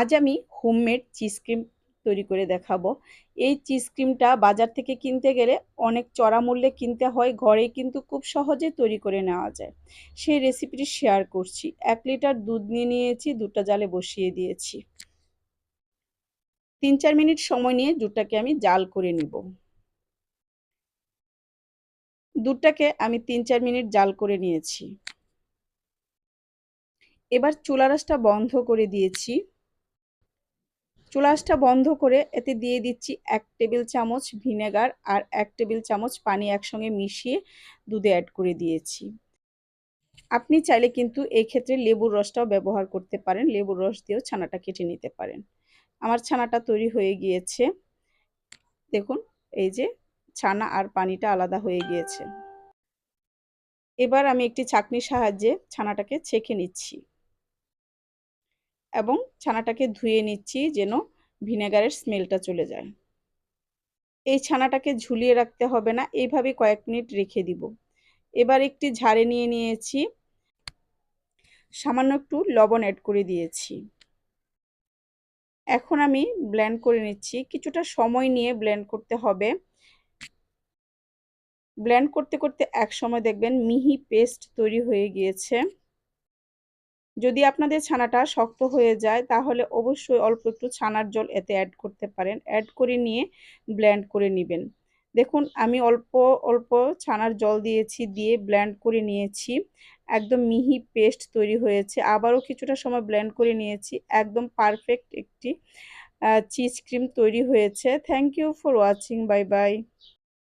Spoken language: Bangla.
আজ আমি হোমমেড চিজ ক্রিম তৈরি করে দেখাবো। এই চিজ ক্রিমটা বাজার থেকে কিনতে গেলে অনেক চড়া মূল্যে কিনতে হয় ঘরে কিন্তু খুব সহজে তৈরি করে নেওয়া যায়। সেই রেসিপিটি শেয়ার করছি। এক লিটার দুধ নিয়ে নিয়েছি, দুটা জালে বসিয়ে দিয়েছি। তিন চার মিনিট সময় নিয়ে দুধটাকে আমি জাল করে নিব। দুধটাকে আমি তিন চার মিনিট জাল করে নিয়েছি। এবার চুলা রাসটা বন্ধ করে দিয়েছি। চুলাসটা বন্ধ করে এতে দিয়ে দিচ্ছি এক টেবিল চামচ ভিনেগার আর এক টেবিল চামচ পানি একসঙ্গে মিশিয়ে দুধে অ্যাড করে দিয়েছি। আপনি চাইলে কিন্তু এই ক্ষেত্রে লেবুর রসটাও ব্যবহার করতে পারেন। লেবুর রস দিয়েও ছানাটা কেটে নিতে পারেন। আমার ছানাটা তৈরি হয়ে গিয়েছে। দেখুন, এই যে ছানা আর পানিটা আলাদা হয়ে গিয়েছে। এবার আমি একটি চাকনির সাহায্যে ছানাটাকে ছেঁকে নিচ্ছি। এবং ছানাটাকে ধুয়ে নিচ্ছি যেন ভিনেগারের স্মেলটা চলে যায়। এই ছানাটাকে ঝুলিয়ে রাখতে হবে না এইভাবে কয়েক মিনিট রেখে দিব। এবার একটি ঝাড়ে নিয়ে নিয়েছি। সামান্য একটু লবণ অ্যাড করে দিয়েছি। এখন আমি ব্লেন্ড করে নিচ্ছি। কিছুটা সময় নিয়ে ব্লেন্ড করতে হবে। ব্লেন্ড করতে করতে এক সময় দেখবেন মিহি পেস্ট তৈরি হয়ে গিয়েছে। যদি আপনাদের ছানাটা শক্ত হয়ে যায়, তাহলে অবশ্যই অল্প একটু ছানার জল এতে অ্যাড করতে পারেন। অ্যাড করে নিয়ে ব্ল্যান্ড করে নেবেন। দেখুন, আমি অল্প অল্প ছানার জল দিয়েছি, দিয়ে ব্ল্যান্ড করে নিয়েছি। একদম মিহি পেস্ট তৈরি হয়েছে। আবারও কিছুটা সময় ব্ল্যান্ড করে নিয়েছি। একদম পারফেক্ট একটি চিজ ক্রিম তৈরি হয়েছে। Thank you for watching bye bye